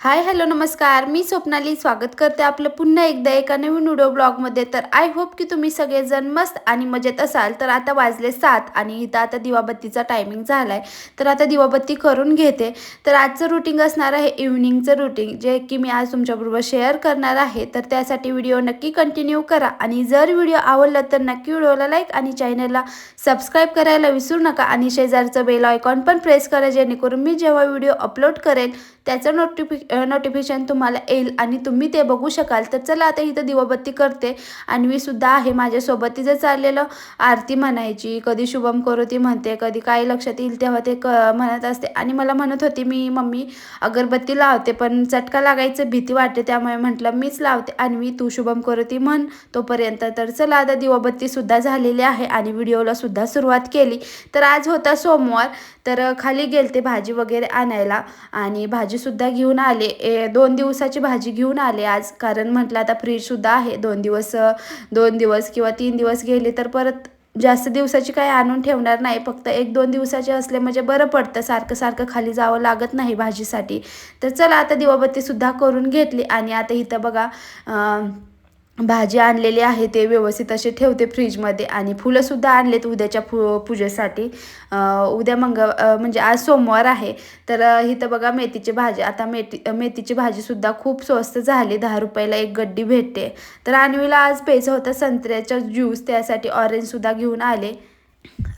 Hi hello नमस्कार. मी स्वप्नाली स्वागत करते आपलं पुन्हा एकदा एका नवीन व्हिडिओ ब्लॉगमध्ये. तर आय होप की तुम्ही सगळेजण मस्त आणि मजेत असाल. तर आता वाजले सात आणि इथं आता दिवाबत्तीचा टायमिंग झाला आहे तर आता दिवाबत्ती करून घेते. तर आजचं रुटीन असणार आहे इव्हनिंगचं रुटीन जे की मी आज तुमच्याबरोबर शेअर करणार आहे. तर त्यासाठी व्हिडिओ नक्की कंटिन्यू करा आणि जर व्हिडिओ आवडला तर नक्की व्हिडिओला लाईक आणि चॅनलला सबस्क्राईब करायला विसरू नका. आणि शेजारचं बेल आयकॉन पण प्रेस करा जेणेकरून मी जेव्हा व्हिडिओ अपलोड करेल त्याचं नोटिफि नोटिफिकेशन तुम्हाला येईल आणि तुम्ही ते बघू शकाल. तर चला आता इथं दिवाबत्ती करते. आणि मी सुद्धा आहे माझ्यासोबत तिचं चाललेलं. आरती म्हणायची कधी शुभम करोती म्हणते कधी काय लक्षात येईल तेव्हा ते क म्हणत असते. आणि मला म्हणत होती मी मम्मी अगरबत्ती लावते पण चटका लागायचं भीती वाटते त्यामुळे म्हटलं मीच लावते आणि मी तू शुभम करोती म्हण तोपर्यंत. तर चला आता दिवाबत्तीसुद्धा झालेली आहे आणि व्हिडिओला सुद्धा सुरुवात केली. तर आज होता सोमवार. तर खाली गेलते भाजी वगैरे आणायला आणि भाजी भाजीसुद्धा घेऊन आले. ए दोन दिवसाची भाजी घेऊन आले आज. कारण म्हटलं आता फ्रीजसुद्धा आहे. दोन दिवस दोन दिवस किंवा तीन दिवस गेले तर परत जास्त दिवसाची काही आणून ठेवणार नाही. फक्त एक दोन दिवसाचे असले म्हणजे बरं पडतं. सारखं सारखं खाली जावं लागत नाही भाजीसाठी. तर चला आता दिवाबत्तीसुद्धा करून घेतली. आणि आता इथं बघा भाजी आणलेली आहे ते व्यवस्थित असे ठेवते फ्रीजमध्ये आणि फुलंसुद्धा आणलेत उद्याच्या फु पूजेसाठी. उद्या मंग म्हणजे आज सोमवार आहे तर इथं बघा मेथीची भाजी. आता मेथी मेथीची भाजीसुद्धा खूप स्वस्त झाली दहा रुपयाला एक गड्डी भेटते. तर आणवीला आज प्यायचं होतं संत्र्याचा ज्यूस त्यासाठी ऑरेंजसुद्धा घेऊन आले.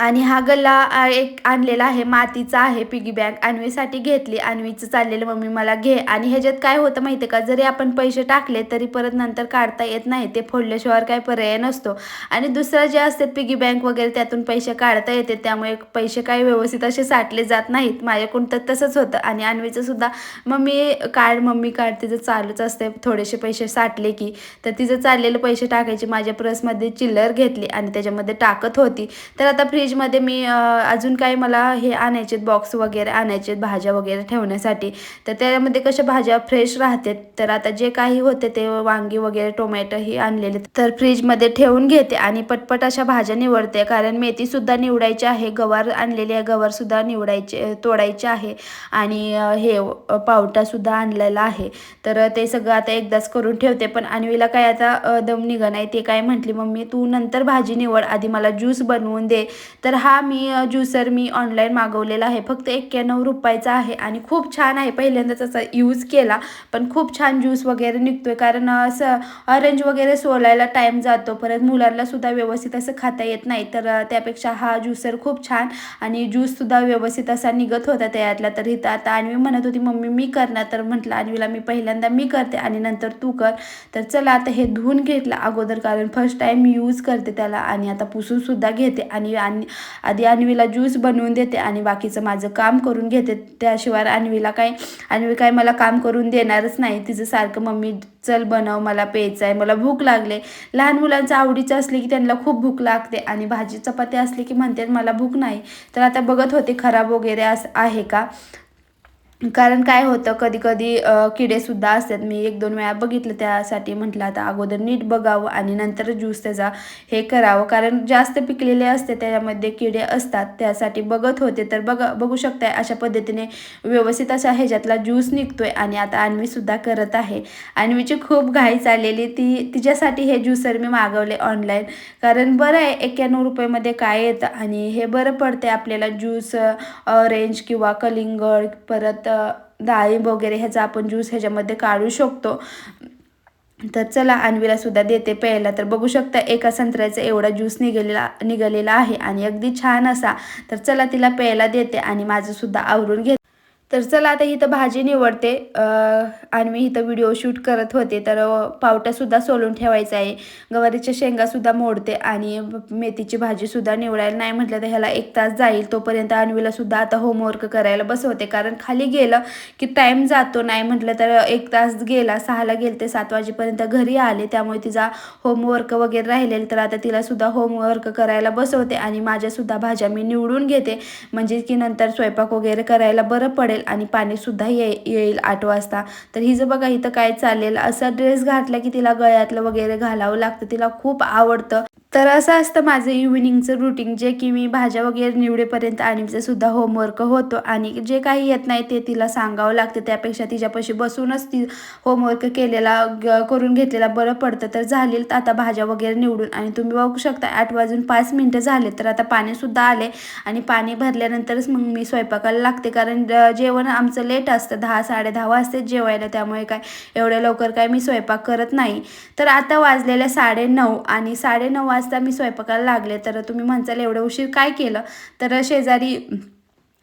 आणि हा गल्ला एक आणलेला आहे मातीचा आहे पिगी बँक अन्वीसाठी घेतली. अन्वीचं चाललेलं मम्मी मला घे. आणि ह्याच्यात काय होतं माहिती आहे का? जरी आपण पैसे टाकले तरी परत नंतर काढता येत नाही. ते फोडल्याशिवाय काय पर्याय नसतो. आणि दुसरं जे असते पिगी बँक वगैरे त्यातून पैसे काढता येते. त्यामुळे पैसे काही व्यवस्थित असे साठले जात नाहीत. माझ्याकडून तर तसंच होतं. आणि अन्वीचं सुद्धा मम्मी काढ मम्मी काढ. तिचं चालूच असते. थोडेसे पैसे साठले की. तर तिचं चाललेलं पैसे टाकायचे. माझ्या पर्समध्ये चिल्लर घेतली आणि त्याच्यामध्ये टाकत होती. तर आता फ्रीजमध्ये मी अजून काही मला हे आणायचे बॉक्स वगैरे आणायचे भाज्या वगैरे ठेवण्यासाठी. तर त्यामध्ये कशा भाज्या फ्रेश राहते तर आता जे काही होते ते वांगी वगैरे टोमॅटो हे आणलेले तर फ्रीजमध्ये ठेवून घेते आणि पटपट अशा भाज्या निवडते कारण मेथीसुद्धा निवडायची आहे गवार आणलेली आहे गवारसुद्धा निवडायचे तोडायचे आहे आणि हे पावटासुद्धा आणलेला आहे. तर ते सगळं आता एकदाच करून ठेवते पण आणवीला काय आता दम निघा नाही ते काय म्हटली मम्मी तू नंतर भाजी निवड आधी मला ज्यूस बनवून दे तर हा मी ज्युसर मी ऑनलाईन मागवलेला आहे. फक्त एक्क्याण्णव रुपयाचा आहे आणि खूप छान आहे. पहिल्यांदा असा यूज केला पण खूप छान ज्यूस वगैरे निघतोय. कारण असं ऑरेंज वगैरे सोलायला टाईम जातो. परत मुलांना सुद्धा व्यवस्थित असं खाता येत नाही. तर त्यापेक्षा हा ज्युसर खूप छान आणि ज्यूससुद्धा व्यवस्थित असा निघत होता त्यातला तर इथं आता आणवी म्हणत होती मम्मी मी करणार. तर म्हटलं आणवीला मी पहिल्यांदा मी करते आणि नंतर तू कर. तर चला आता हे धुवून घेतलं अगोदर. कारण फर्स्ट टाईम मी यूज करते त्याला आणि आता पुसूनसुद्धा घेते आणि आणि आधी अन्वीला ज्यूस बनवून देते आणि बाकीचं माझं काम करून घेते. त्याशिवाय अन्वीला काय अन्वी काय मला काम करून देणारच नाही. तिचं सारखं मम्मी चल बनव मला प्यायचं आहे मला भूक लागले. लहान मुलांचं आवडीचं असले की त्यांना खूप भूक लागते आणि भाजी चपाती असली की म्हणतात मला भूक नाही. तर आता बघत होते खराब वगैरे असं आहे का? कारण काय होतं कधी कधी किडेसुद्धा असतात. मी एक दोन वेळा बघितलं त्यासाठी म्हटलं आता अगोदर नीट बघावं आणि नंतर ज्यूस त्याचा हे करावं. कारण जास्त पिकलेले असते त्याच्यामध्ये किडे असतात. त्यासाठी बघत होते तर बघ बघू शकताय अशा पद्धतीने व्यवस्थित असा ह्याच्यातला ज्यूस निघतोय आणि आता अन्वीसुद्धा करत आहे. अन्वीची खूप घाई चाललेली ती तिच्यासाठी हे ज्यूसर मी मागवले ऑनलाईन. कारण बरं आहे एक्क्याण्णव रुपयेमध्ये काय येतं आणि हे बरं पडते आपल्याला ज्यूस ऑरेंज किंवा कलिंगड परत डाळिंब वगैरे ह्याचा आपण ज्यूस ह्याच्यामध्ये काढू शकतो. तर चला अन्वीला सुद्धा देते प्यायला. तर बघू शकता एका संत्र्याचा एवढा ज्यूस निघालेला निघालेला आहे आणि अगदी छान असा. तर चला तिला प्यायला देते आणि माझं सुद्धा आवरून घेते. तर चला आता इथं भाजी निवडते. आणि मी इथं व्हिडिओ शूट करत होते तर पावटासुद्धा सोलून ठेवायचा आहे. गवारीच्या शेंगासुद्धा मोडते आणि मेथीची भाजीसुद्धा निवडायला नाही म्हटलं तर ह्याला एक तास जाईल. तोपर्यंत अन्वीलासुद्धा आता होमवर्क करायला बसवते. कारण खाली गेलं की टाईम जातो नाही म्हटलं तर एक तास गेला सहाला गेले ते सात वाजेपर्यंत घरी आले. त्यामुळे तिचा होमवर्क वगैरे राहिलेलं. तर आता तिलासुद्धा होमवर्क करायला बसवते आणि माझ्यासुद्धा भाज्या मी निवडून घेते. म्हणजे की नंतर स्वयंपाक वगैरे करायला बरं पडेल. आणि पाणीसुद्धा ये येईल आठ वाजता. तर हिचं बघा इथं काय चालेल असा ड्रेस घातला की तिला गळ्यातलं वगैरे घालावं लागतं. तिला खूप आवडतं. तर असं असतं माझं इव्हिनिंगचं रुटीन जे की मी भाज्या वगैरे निवडेपर्यंत आणि सुद्धा होमवर्क होतो. आणि जे काही येत नाही ते तिला सांगावं लागतं. त्यापेक्षा तिच्यापाशी बसूनच ती होमवर्क केलेला ग करून घेतलेला बरं पडतं. तर झालेल आता भाज्या वगैरे निवडून आणि तुम्ही बघू शकता आठ वाजून पाच मिनटं झाले तर आता पाणीसुद्धा आले आणि पाणी भरल्यानंतरच मग मी स्वयंपाकाला लागते. कारण जेवण आमचं लेट असतं दहा साडे दहा जेवायला. त्यामुळे काय एवढ्या लवकर काय मी स्वयंपाक करत नाही. तर आता वाजलेल्या साडे नऊ आणि साडे नऊ वाजता मी स्वयंपाकाला लागले तर तुम्ही म्हणचाल एवढं उशीर काय केलं? तर शेजारी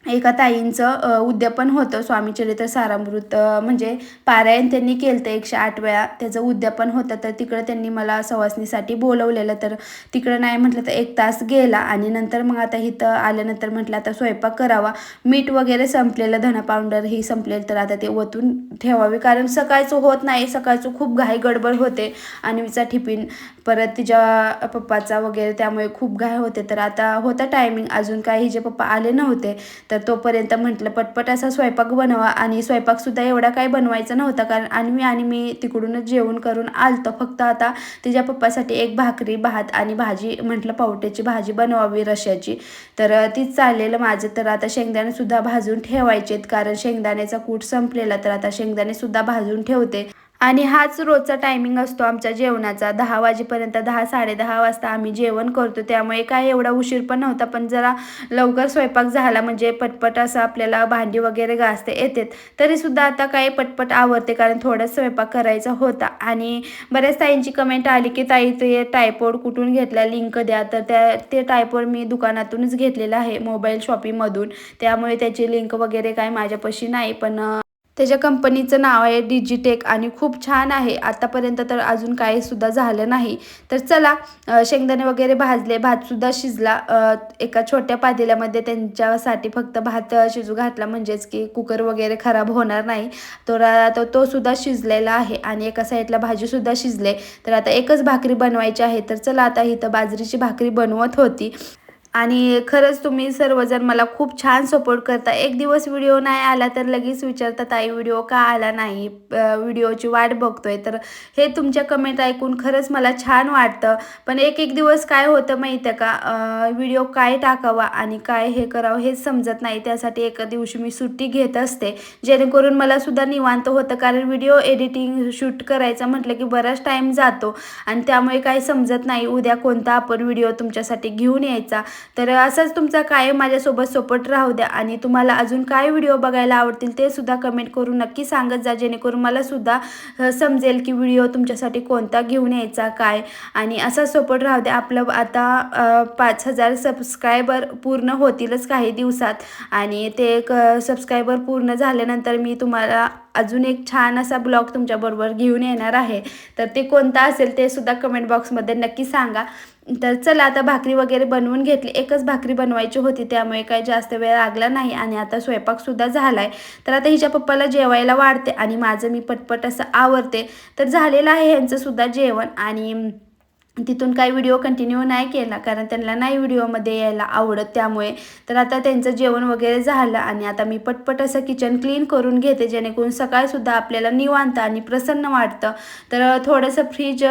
एका ताईंचं उद्यापन होतं स्वामीचरित्र सारामृत म्हणजे पारायण त्यांनी केलं तर एकशे आठ वेळा. त्याचं उद्यापन होतं तर तिकडं त्यांनी मला सवासणीसाठी बोलवलेलं. तर तिकडं नाही म्हटलं तर एक तास गेला आणि नंतर मग आता इथं आल्यानंतर म्हटलं आता स्वयंपाक करावा. मीठ वगैरे संपलेलं धना पावडर ही संपलेलं तर आता ते ओतून ठेवावे. कारण सकाळचं होत नाही सकाळचं खूप घाई गडबड होते. आणि तिचा टिफिन परत तिच्या पप्पाचा वगैरे त्यामुळे खूप घाय होते. तर आता होता टायमिंग अजून काही जे पप्पा आले नव्हते तर तोपर्यंत म्हटलं पटपट असा स्वयंपाक बनवा. आणि स्वयंपाकसुद्धा एवढा काही बनवायचा नव्हता कारण आणि मी आणि मी तिकडूनच जेवण करून आलतं. फक्त आता तिच्या पप्पासाठी एक भाकरी भात आणि भाजी म्हटलं पावट्याची भाजी बनवावी रश्याची. तर तीच चाललेलं माझं. तर आता शेंगदाणेसुद्धा भाजून ठेवायचेत कारण शेंगदाण्याचा कूट संपलेला. तर आता शेंगदाणेसुद्धा भाजून ठेवते. आणि हाच रोजचा टायमिंग असतो आमच्या जेवणाचा. दहा वाजेपर्यंत दहा साडेदहा वाजता आम्ही जेवण करतो. त्यामुळे काय एवढा उशीर पण नव्हता पण जरा लवकर स्वयंपाक झाला म्हणजे पटपट असं आपल्याला भांडी वगैरे घासते येते तरीसुद्धा आता काही पटपट आवडते कारण थोडा स्वयंपाक करायचा होता. आणि बऱ्याच ताईंची कमेंट आली की ताई ते टायपोड कुठून घेतला? लिंक द्या. तर त्या ते टायपोड मी दुकानातूनच घेतलेलं आहे मोबाईल शॉपिंगमधून त्यामुळे त्याची लिंक वगैरे काय माझ्यापाशी नाही पण त्याच्या कंपनीचं नाव आहे डिजिटेक आणि खूप छान आहे. आतापर्यंत तर अजून काही सुद्धा झालं नाही. तर चला शेंगदाणे वगैरे भाजले. भातसुद्धा शिजला. एका छोट्या पातेल्यामध्ये त्यांच्यासाठी फक्त भात शिजू घातला. म्हणजेच की कुकर वगैरे खराब होणार नाही. तर आता तो सुद्धा शिजलेला आहे आणि एका साईडला भाजीसुद्धा शिजले. तर आता एकच भाकरी बनवायची आहे. तर चला आता इथं बाजरीची भाकरी बनवत होती. आणि खरंच तुम्ही सर्वजण मला खूप छान सपोर्ट करता. एक दिवस व्हिडिओ नाही आला तर लगेच विचारतात ताई व्हिडिओ का आला नाही? व्हिडिओची वाट बघतोय. तर हे तुमच्या कमेंट ऐकून खरंच मला छान वाटतं. पण एक एक दिवस काय होतं माहीत आहे का व्हिडिओ काय टाकावा आणि काय हे करावं हेच समजत नाही. त्यासाठी एका दिवशी मी सुट्टी घेत असते. जेणेकरून मला सुद्धा निवांत होतं. कारण व्हिडिओ एडिटिंग शूट करायचं म्हटलं की बराच टाईम जातो. आणि त्यामुळे काही समजत नाही उद्या कोणता आपण व्हिडिओ तुमच्यासाठी घेऊन यायचा. तर असंच तुमचा कायम माझ्यासोबत सोपट राहू द्या आणि तुम्हाला अजून काय व्हिडिओ बघायला आवडतील ते सुद्धा कमेंट करून नक्की सांगत जा जेणेकरून मला सुद्धा समजेल की व्हिडिओ तुमच्यासाठी कोणता घेऊन यायचा काय? आणि असा सोपट राहू द्या. आपलं आता पाच हजार सबस्क्रायबर पूर्ण होतीलच काही दिवसात आणि ते एक सबस्क्रायबर पूर्ण झाल्यानंतर मी तुम्हाला अजून एक छान असा ब्लॉग तुमच्याबरोबर घेऊन येणार आहे. तर ते कोणता असेल ते सुद्धा कमेंट बॉक्समध्ये नक्की सांगा. तर चला आता भाकरी वगैरे बनवून घेतली. एकच भाकरी बनवायची होती त्यामुळे काही जास्त वेळ लागला नाही आणि आता स्वयंपाकसुद्धा झाला आहे तर आता हिच्या पप्पाला जेवायला वाढते आणि माझं मी पटपट असं आवडते तर झालेलं आहे ह्यांचंसुद्धा जेवण आणि तिथून काही व्हिडिओ कंटिन्यू नाही केला कारण त्यांना नाही व्हिडिओमध्ये यायला आवडत त्यामुळे. तर आता त्यांचं जेवण वगैरे झालं आणि आता मी पटपट असं किचन क्लीन करून घेते जेणेकरून सकाळसुद्धा आपल्याला निवांत आणि प्रसन्न वाटतं. तर थोडंसं फ्रीज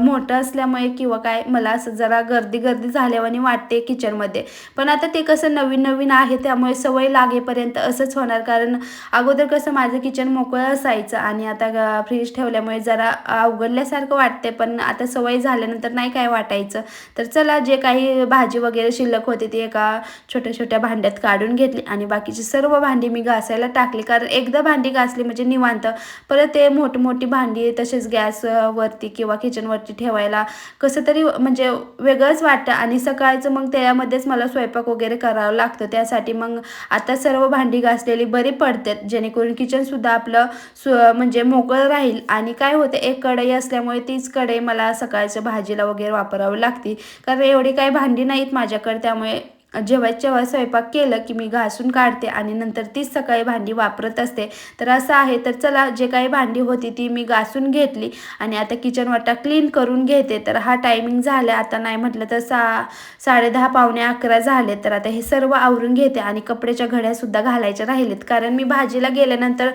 मोठं असल्यामुळे किंवा काय मला असं जरा गर्दी गर्दी झाल्यावानी वाटते किचनमध्ये पण आता ते कसं नवीन नवीन आहे त्यामुळे सवय लागेपर्यंत असंच होणार कारण अगोदर कसं माझं किचन मोकळं असायचं आणि आता फ्रीज ठेवल्यामुळे जरा अवघडल्यासारखं वाटते पण आता सवय झाली झाल्यानंतर नाही काय वाटायचं. तर चला जे काही भाजी वगैरे शिल्लक होते ती एका छोट्या छोट्या भांड्यात काढून घेतली आणि बाकीची सर्व भांडी मी घासायला टाकली. कारण एकदा भांडी घासली म्हणजे निवांत. परत ते मोठमोठी भांडी तसेच गॅसवरती किंवा किचनवरती ठेवायला कसं तरी म्हणजे वेगळंच वाटतं. आणि सकाळचं मग त्यामध्येच मला स्वयंपाक वगैरे करावं लागतं. त्यासाठी मग आता सर्व भांडी घासलेली बरी पडतात. जेणेकरून किचनसुद्धा आपलं सु म्हणजे मोकळं राहील. आणि काय होतं एक कढई असल्यामुळे तीच कढई मला सकाळचं भाजीला वगैरे वापरावी लागते. कारण एवढी काही भांडी नाहीत माझ्याकडे त्यामुळे जेव्हा जेव्हा स्वयंपाक केलं की मी घासून काढते आणि नंतर तीच सकाळी भांडी वापरत असते. तर असं आहे तर चला जे काही भांडी होती ती मी घासून घेतली आणि आता किचन वाटा क्लीन करून घेते. तर हा टायमिंग झाला आता नाही म्हटलं तर सा साडे दहा पावणे अकरा झाले. तर आता हे सर्व आवरून घेते आणि कपड्याच्या घड्यासुद्धा घालायच्या राहिलेत. कारण मी भाजीला गेल्यानंतर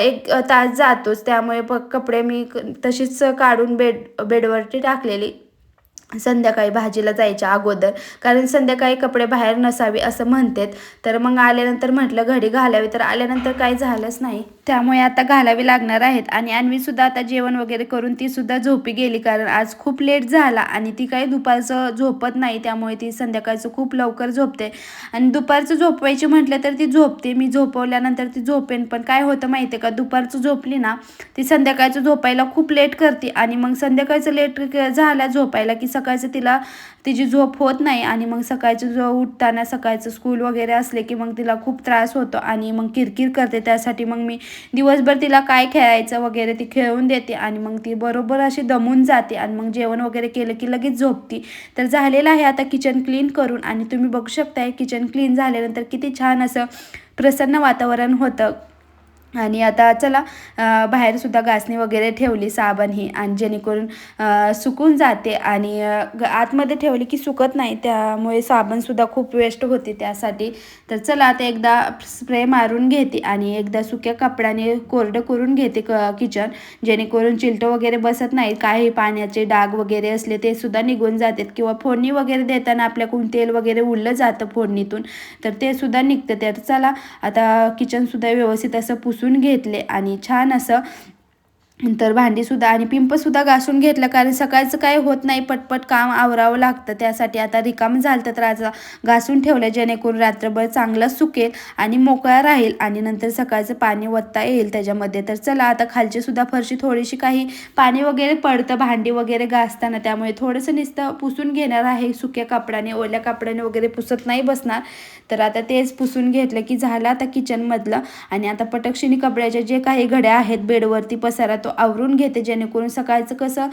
एक तास जातोच. त्यामुळे कपडे मी तशीच काढून बेड बेडवरती टाकलेली. संध्याकाळी भाजीला जायच्या अगोदर. कारण संध्याकाळी कपडे बाहेर नसावे असं म्हणतात. तर मग आल्यानंतर म्हटलं घडी घालावी. तर आल्यानंतर काही झालंच नाही. त्यामुळे आता घालावी लागणार आहेत. आणि अन्वीसुद्धा आता जेवण वगैरे करून तीसुद्धा झोपी गेली. कारण आज खूप लेट झाला आणि ती काही दुपारचं झोपत नाही. त्यामुळे ती संध्याकाळचं खूप लवकर झोपते. आणि दुपारचं झोपवायची म्हटलं तर ती झोपते. मी झोपवल्यानंतर ती झोपेन. पण काय होतं माहिती आहे का? दुपारचं झोपली ना ती संध्याकाळचं झोपायला खूप लेट करते. आणि मग संध्याकाळचं लेट झाला झोपायला की सकाळचं तिला तिची झोप होत नाही. आणि मग सकाळचं जो उठताना सकाळचं स्कूल वगैरे असले की मग तिला खूप त्रास होतो. आणि मग किरकिर करते. त्यासाठी मग मी दिवसभर तिला काय खेळायचं वगैरे ती खेळून देते आणि मग ती बरोबर अशी दमून जाते आणि मग जेवण वगैरे केलं की लगेच झोपती. तर झालेलं आहे आता किचन क्लीन करून आणि तुम्ही बघू शकताय किचन क्लीन झाल्यानंतर किती छान असं प्रसन्न वातावरण होतं. आणि आता चला बाहेरसुद्धा घासणी वगैरे ठेवली साबण ही आणि जेणेकरून सुकून जाते. आणि आतमध्ये ठेवली की सुकत नाही त्यामुळे साबणसुद्धा खूप वेस्ट होते त्यासाठी. तर चला आता एकदा स्प्रे मारून घेते आणि एकदा सुक्या कपड्याने कोरडं करून घेते क किचन. जेणेकरून चिलटं वगैरे बसत नाहीत. काही पाण्याचे डाग वगैरे असले ते सुद्धा निघून जातात. किंवा फोडणी वगैरे देताना आपल्याकडून तेल वगैरे उडलं जातं फोडणीतून तर ते सुद्धा निघतं. तर चला आता किचनसुद्धा व्यवस्थित असं पुसून घेतले आणि छान असं तर भांडीसुद्धा आणि पिंपसुद्धा घासून घेतलं कारण सकाळचं काय होत नाही पटपट काम आवरावं लागतं. त्यासाठी आता रिकाम झालं तर आज घासून ठेवलं जेणेकरून रात्रभर चांगलं सुकेल आणि मोकळा राहील आणि नंतर सकाळचं पाणी वत्ता येईल. त्याच्यामध्ये तर चला आता खालचीसुद्धा फरशी थोडीशी काही पाणी वगैरे पडतं भांडी वगैरे घासताना. त्यामुळे थोडंसं नुसतं पुसून घेणार आहे. सुक्या कपड्याने ओल्या कपड्याने वगैरे पुसत नाही बसणार. तर आता तेच पुसून घेतलं की झालं आता किचनमधलं आणि आता पटक्षिणी कपड्याच्या जे काही घड्या आहेत बेडवरती पसारा तो आवरून घेते जेणेकरून सकाळचं कसं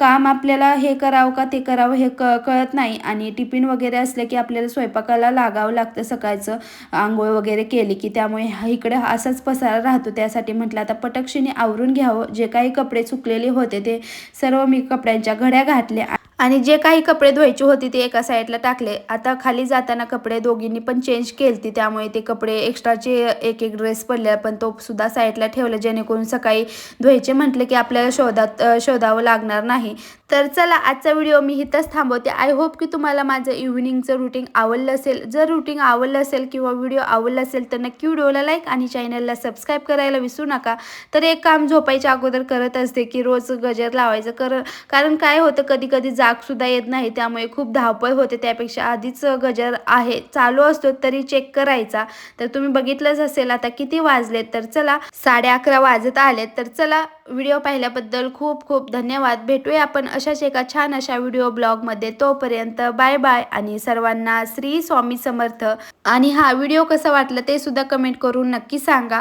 काम आपल्याला हे करावं का ते करावं हे क कळत नाही. आणि टिफिन वगैरे असलं की आपल्याला स्वयंपाकाला लागावं लागतं सकाळचं आंघोळ वगैरे केली की त्यामुळे इकडे असाच पसारा राहतो. त्यासाठी म्हटलं आता पटक्षिणी आवरून घ्यावं. जे काही कपडे चुकलेले होते ते सर्व मी कपड्यांच्या घड्या घातल्या. आणि जे काही कपडे धुवायचे होते ते एका साईडला टाकले. आता खाली जाताना कपडे दोघींनी पण चेंज केलती. त्यामुळे ते कपडे एक्स्ट्राचे एक एक ड्रेस पडले. पण तो सुद्धा साईडला ठेवला जेणेकरून सकाळी धुवायचे म्हटले की आपल्याला शोधात शोधावं लागणार नाही. तर चला आजचा व्हिडिओ मी इथंच थांबवते. आय होप की तुम्हाला माझं इव्हिनिंगचं रुटीन आवडलं असेल. जर रुटीन आवडलं असेल किंवा व्हिडिओ आवडला असेल तर नक्की व्हिडिओला लाईक आणि चॅनलला सबस्क्राईब करायला विसरू नका. तर एक काम झोपायच्या अगोदर करत असते की रोज गजर लावायचं. कर कारण काय होतं कधी कधी जागसुद्धा येत नाही त्यामुळे खूप धावपळ होते. त्यापेक्षा आधीच गजर आहे चालू असतो तरी चेक करायचा. तर तुम्ही बघितलंच असेल आता किती वाजलेत? तर चला साडे अकरा वाजत आलेत. तर चला व्हिडिओ पाहिल्याबद्दल खूप खूप धन्यवाद. भेटूया आपण अशाच एका छान अशा व्हिडिओ ब्लॉगमध्ये. तोपर्यंत बाय बाय आणि सर्वांना श्री स्वामी समर्थ. आणि हा व्हिडिओ कसा वाटला ते सुद्धा कमेंट करून नक्की सांगा.